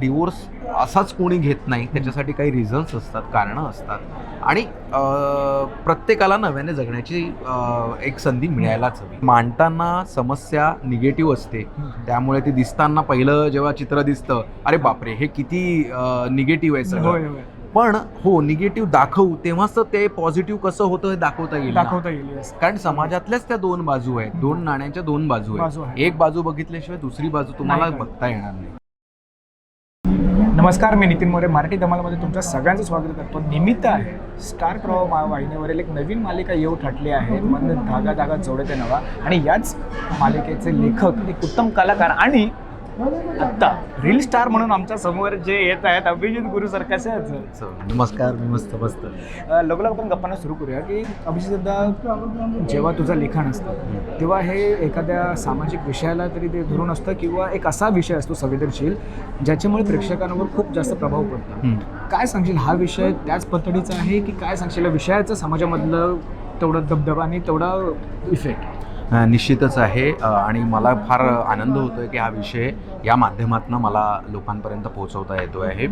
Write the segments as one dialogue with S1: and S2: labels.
S1: Divorce असाच कोणी घेत नाही त्याच्यासाठी काही रिझन्स असतात कारणं असतात आणि प्रत्येकाला नव्याने जगण्याची एक संधी मिळायलाच हवी मांडताना समस्या निगेटिव्ह असते त्यामुळे ती दिसताना पहिलं जेव्हा चित्र दिसतं अरे बापरे हे किती निगेटिव्ह आहे सगळं पण हो निगेटिव्ह दाखवू तेव्हाच ते पॉझिटिव्ह कसं होतं हे दाखवता येईल.
S2: दाखवता येईल.
S1: कारण समाजातल्याच त्या दोन बाजू आहेत दोन नाण्याच्या दोन बाजू आहेत. एक बाजू बघितल्याशिवाय दुसरी बाजू तुम्हाला. बघता येणार नाही
S2: नमस्कार मी नितीन मोरे मराठी धमालमध्ये तुमच्या सगळ्यांचं स्वागत करतो. निमित्त आहे स्टार प्रवाह मा- वाहिनीवरील एक नवीन मालिका येऊ ठटली आहे. मन धागा धागा जोडते नवा. आणि याच मालिकेचे लेखक एक उत्तम कलाकार आणि आत्ता. रील स्टार म्हणून आमच्यासमोर जे येत आहेत अभिजित गुरु सर कसे आहेत सर?
S1: नमस्कार मी मस्त. मस्त
S2: लगोलग आपण गप्पांना सुरू करूया की अभिजित दादा जेव्हा तुझं लिखाण असतं तेव्हा हे एखाद्या सामाजिक विषयाला तरी ते धरून असतं किंवा एक असा विषय असतो संवेदनशील ज्याच्यामुळे प्रेक्षकांवर खूप जास्त प्रभाव पडतो. काय सांगशील हा विषय त्याच पद्धतीचा आहे की काय सांगशील? विषयाचं समाजामधलं तेवढा दबदबा आणि तेवढा इफेक्ट
S1: निश्चितच आहे. आणि मला फार आनंद होतोय की हा विषय या माध्यमातून मला लोकांपर्यंत पोहोचवता येतो आहे.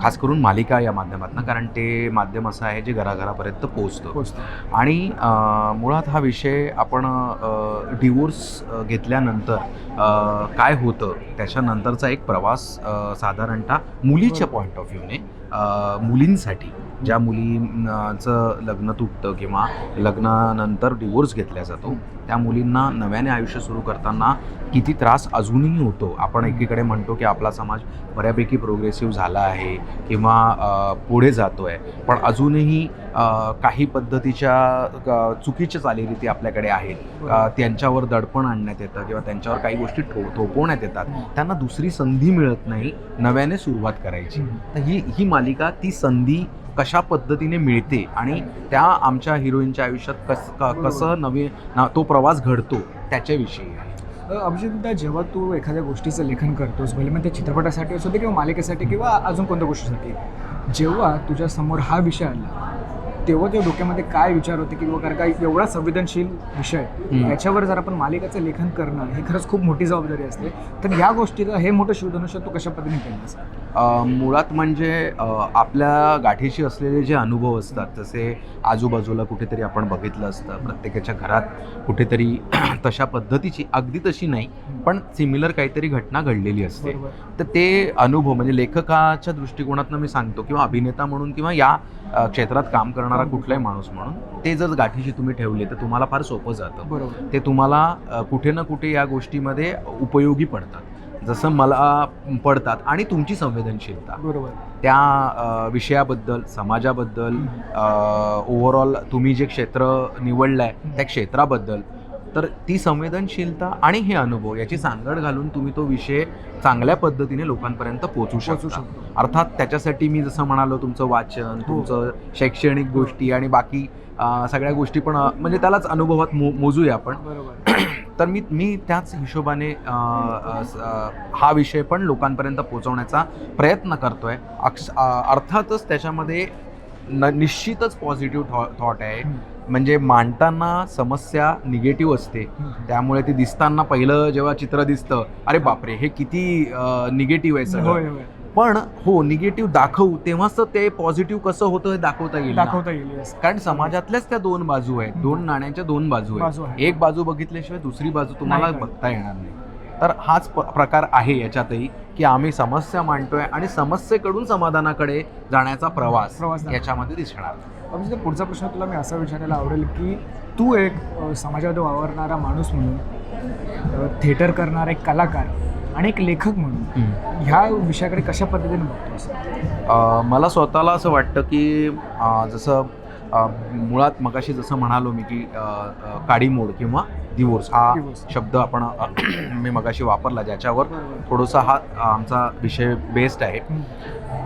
S1: खास करून मालिका या माध्यमातून कारण ते माध्यम असं आहे जे घराघरापर्यंत पोहोचतं.
S2: पोचतो
S1: आणि मुळात हा विषय आपण डिवोर्स घेतल्यानंतर काय होतं त्याच्यानंतरचा एक प्रवास साधारणतः मुलीच्या पॉईंट ऑफ व्ह्यूने मुलींसाठी ज्या मुलींचं लग्न तुटतं किंवा लग्नानंतर डिवोर्स घेतला जातो त्या मुलींना नव्याने आयुष्य सुरू करताना किती त्रास अजूनही होतो. आपण एकीकडे म्हणतो की आपला समाज बऱ्यापैकी प्रोग्रेसिव्ह झाला आहे किंवा पुढे जातो आहे पण अजूनही काही पद्धतीच्या चुकीच्या चालीरीती आपल्याकडे आहेत. त्यांच्यावर दडपण आणण्यात येतं किंवा त्यांच्यावर काही गोष्टी ठो थोपवण्यात येतात. त्यांना दुसरी संधी मिळत नाही नव्याने सुरुवात करायची. तर ही ही मालिका ती संधी कशा पद्धतीने मिळते आणि त्या आमच्या हिरोईनच्या आयुष्यात कस कसं नवीन ना- तो प्रवास घडतो त्याच्याविषयी
S2: अभिजितदा जेव्हा तू एखाद्या गोष्टीचं लेखन करतोस भले मग ते चित्रपटासाठी असू दे किंवा मालिकेसाठी किंवा अजून कोणत्या गोष्टीसाठी जेव्हा तुझ्या समोर हा विषय आला तेव्हा त्या डोक्यामध्ये काय विचार होते की कारण का एवढा संवेदनशील विषय. याच्यावर जर आपण मालिकाचं लेखन करणं हे खरंच खूप मोठी जबाबदारी असते. तर या गोष्टीला हे मोठं शोधनुष्य तू कशा पद्धतीने केलंस
S1: अ, मुळात म्हणजे आपल्या गाठीशी असलेले जे अनुभव असतात जसे आजूबाजूला कुठेतरी आपण बघितलं असतं प्रत्येकाच्या घरात कुठेतरी तशा पद्धतीची अगदी तशी नाही पण सिमिलर काहीतरी घटना घडलेली असते. तर ते अनुभव म्हणजे लेखकाच्या दृष्टिकोनातनं मी सांगतो किंवा अभिनेता म्हणून किंवा या क्षेत्रात काम करणारा कुठलाही माणूस म्हणून ते जर गाठीशी तुम्ही ठेवले तर तुम्हाला फार सोपं जातं. ते तुम्हाला कुठे ना कुठे या गोष्टीमध्ये उपयोगी पडतात. जसं मला पडतात आणि तुमची संवेदनशीलता.
S2: बरोबर.
S1: त्या विषयाबद्दल समाजाबद्दल ओव्हरऑल तुम्ही जे क्षेत्र निवडलं आहे त्या क्षेत्राबद्दल तर ती संवेदनशीलता आणि हे अनुभव याची सांगड घालून तुम्ही तो विषय चांगल्या पद्धतीने लोकांपर्यंत पोहोचू
S2: पोचू
S1: शकता. अर्थात त्याच्यासाठी मी जसं म्हणालो तुमचं वाचन तुमचं शैक्षणिक गोष्टी आणि बाकी सगळ्या गोष्टी पण म्हणजे त्यालाच अनुभवात मो मोजूया आपण.
S2: बरोबर.
S1: तर मी मी त्याच हिशोबाने हा विषय पण लोकांपर्यंत पोहोचवण्याचा प्रयत्न करतोय. अक्ष अर्थातच त्याच्यामध्ये न निश्चितच पॉझिटिव्ह थॉ थॉट आहे. म्हणजे मांडताना समस्या निगेटिव्ह असते त्यामुळे ती दिसताना पहिलं जेव्हा चित्र दिसतं अरे बापरे हे किती निगेटिव्ह आहे सगळं पण हो निगेटिव्ह दाखवू तेव्हाच तर ते पॉझिटिव्ह कसं होतं हे दाखवता येईल.
S2: दाखवता येईल.
S1: कारण समाजातल्याच त्या दोन बाजू आहेत दोन नाण्याच्या दोन बाजू आहेत
S2: आहे.
S1: एक बाजू बघितल्याशिवाय दुसरी बाजू तुम्हाला. बघता येणार नाही तर हाच प्रकार आहे याच्यातही की आम्ही समस्या मांडतोय आणि समस्येकडून समाधानाकडे जाण्याचा प्रवास. याच्यामध्ये दिसणार
S2: अभिजित पुढचा प्रश्न तुला मी असा विचारायला आवडेल की तू एक समाजामध्ये वावरणारा माणूस म्हणून थिएटर करणारा एक कलाकार आणि एक लेखक म्हणून ह्या विषयाकडे कशा पद्धतीने बघतोस?
S1: मला स्वतःला असं वाटतं की जसं मुळात मगाशी जसं म्हणालो मी की काडीमोड किंवा दिवोर्स हा. शब्द आपण मी मगाशी वापरला ज्याच्यावर थोडासा हा आमचा विषय बेस्ड आहे.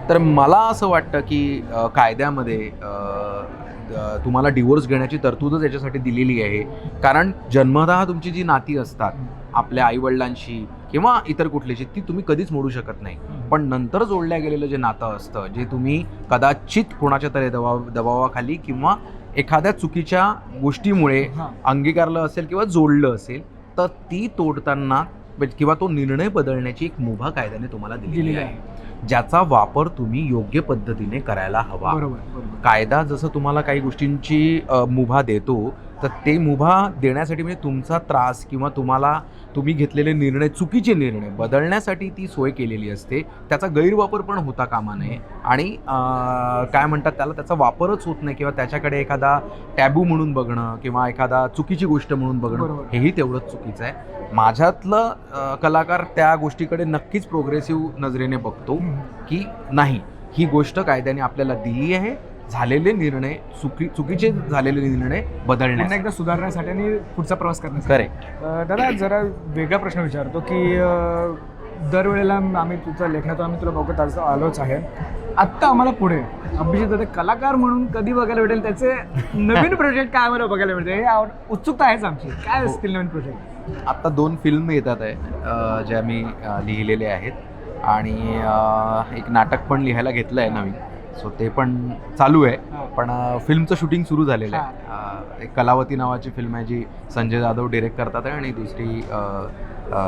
S1: तर मला असं वाटतं की कायद्यामध्ये तुम्हाला डिवोर्स घेण्याची तरतूदच याच्यासाठी दिलेली आहे. कारण जन्मतः तुमची जी नाती असतात आपल्या आईवडिलांशी किंवा इतर कुठलीशी ती तुम्ही कधीच मोडू शकत नाही. पण नंतर जोडल्या गेलेलं जे नातं असतं जे तुम्ही कदाचित कोणाच्या तरी दबाव दबावाखाली किंवा एखाद्या चुकीच्या गोष्टीमुळे अंगीकारलं असेल किंवा जोडलं असेल तर ती तोडताना किंवा तो निर्णय बदलण्याची एक मुभा कायद्याने तुम्हाला दिलेली आहे. ज्याचा वापर तुम्ही योग्य पद्धतीने करायला हवा. कायदा जसं तुम्हाला काही गोष्टींची मुभा देतो तर ते मुभा देण्यासाठी म्हणजे तुमचा त्रास किंवा तुम्हाला तुम्ही घेतलेले निर्णय चुकीचे निर्णय बदलण्यासाठी ती सोय केलेली असते. त्याचा गैरवापर पण होता कामा नये आणि काय म्हणतात त्याला त्याचा वापरच होत नाही किंवा त्याच्याकडे एखादा टॅबू म्हणून बघणं किंवा एखादा चुकीची गोष्ट म्हणून बघणं. हेही तेवढंच चुकीचं आहे. माझ्यातलं कलाकार त्या गोष्टीकडे नक्कीच प्रोग्रेसिव्ह नजरेने बघतो. की नाही. ही गोष्ट कायद्याने आपल्याला दिली आहे. झालेले निर्णय चुकी चुकीचे झालेले निर्णय बदलण्यास
S2: एकदा सुधारण्यासाठी आणि पुढचा प्रवास करण्यासाठी.
S1: करेक्ट
S2: दादा जरा वेगळा प्रश्न विचारतो की दरवेळेला आम्ही तुझं लेखनातून आम्ही तुला बघत आज आलोच आहे. आत्ता आम्हाला पुढे अभिजित दादा कलाकार म्हणून कधी बघायला भेटेल? त्याचे नवीन प्रोजेक्ट काय आम्हाला बघायला भेटेल? हे आवड उत्सुकता आहेच आमची. काय
S1: हो.
S2: असतील नवीन प्रोजेक्ट
S1: आता दोन फिल्म येतात आहे ज्या मी अ, लिहिलेले आहेत. आणि एक नाटक पण लिहायला घेतलं आहे नवीन. सो ते पण चालू आहे.
S2: हां.
S1: पण फिल्मचं शूटिंग सुरू झालेलं आहे. एक कलावती नावाची फिल्म आहे जी संजय जाधव डिरेक्ट करतात आहे आणि दुसरी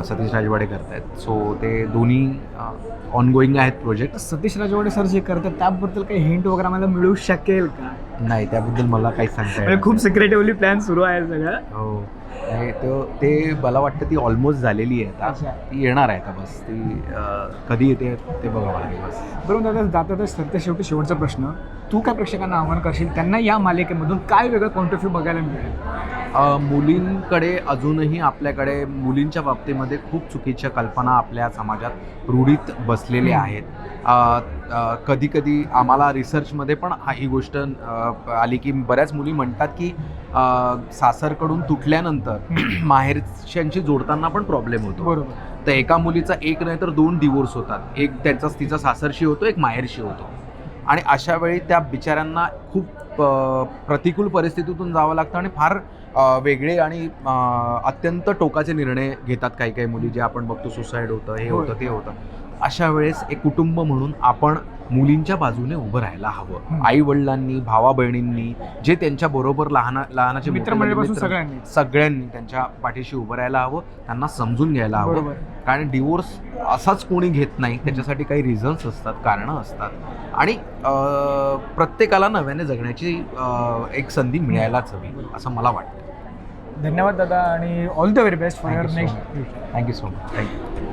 S1: सतीश राजवाडे करतायत. सो ते दोन्ही ऑन गोईंग आहेत प्रोजेक्ट
S2: सतीश राजवाडे सर जे करतात त्याबद्दल काही हिंट वगैरे आम्हाला मिळू शकेल का?
S1: नाही त्याबद्दल मला काही सांगता
S2: म्हणजे खूप. सिक्रेटिव्हली प्लॅन सुरू आहे सगळं.
S1: हो. नाही, तो ते मला वाटतं ती ऑलमोस्ट झालेली आहे आता. ती येणार आहे आता बस. ती कधी येते ते बघावं लागेल बस.
S2: बरोबर दादा जाता सरते शेवटी शेवटचा प्रश्न. तू काय प्रेक्षकांना आव्हान करशील? त्यांना या मालिकेमधून काय वेगळं पॉईंट ऑफ व्ह्यू बघायला मिळेल?
S1: मुलींकडे अजूनही आपल्याकडे मुलींच्या बाबतीमध्ये खूप चुकीच्या कल्पना आपल्या समाजात रूढीत बसलेल्या आहेत. कधी कधी आम्हाला रिसर्चमध्ये पण हा ही गोष्ट आली की बऱ्याच मुली म्हणतात की सासरकडून तुटल्यानंतर माहेरच्यांशी जोडताना पण प्रॉब्लेम होतो.
S2: बरोबर.
S1: तर एका मुलीचा एक नाही तर दोन डिवोर्स होतात. एक त्यांचा तिचा सासरशी होतो एक माहेरशी होतो. आणि अशा वेळी त्या बिचाऱ्यांना खूप प्रतिकूल परिस्थितीतून जावं लागतं आणि फार वेगळे आणि अत्यंत टोकाचे निर्णय घेतात काही काही मुली. जे आपण बघतो सुसाईड होतं हे होतं ते होतं. अशा वेळेस एक कुटुंब म्हणून आपण मुलींच्या बाजूने उभं राहायला हवं. आई वडिलांनी भावा बहिणींनी जे त्यांच्या बरोबर लहान लहानाचे
S2: मित्रमंडळीपासून
S1: मित्र-
S2: सगळ्यांनी.
S1: सगळ्यांनी त्यांच्या पाठीशी उभं राहायला हवं त्यांना समजून घ्यायला हवं. कारण डिवोर्स असाच कोणी घेत नाही त्याच्यासाठी काही रिझन्स असतात कारणं असतात. आणि प्रत्येकाला नव्याने जगण्याची एक संधी मिळायलाच हवी असं मला वाटतं.
S2: धन्यवाद दादा आणि all the very best for your next
S1: thank you so much thank you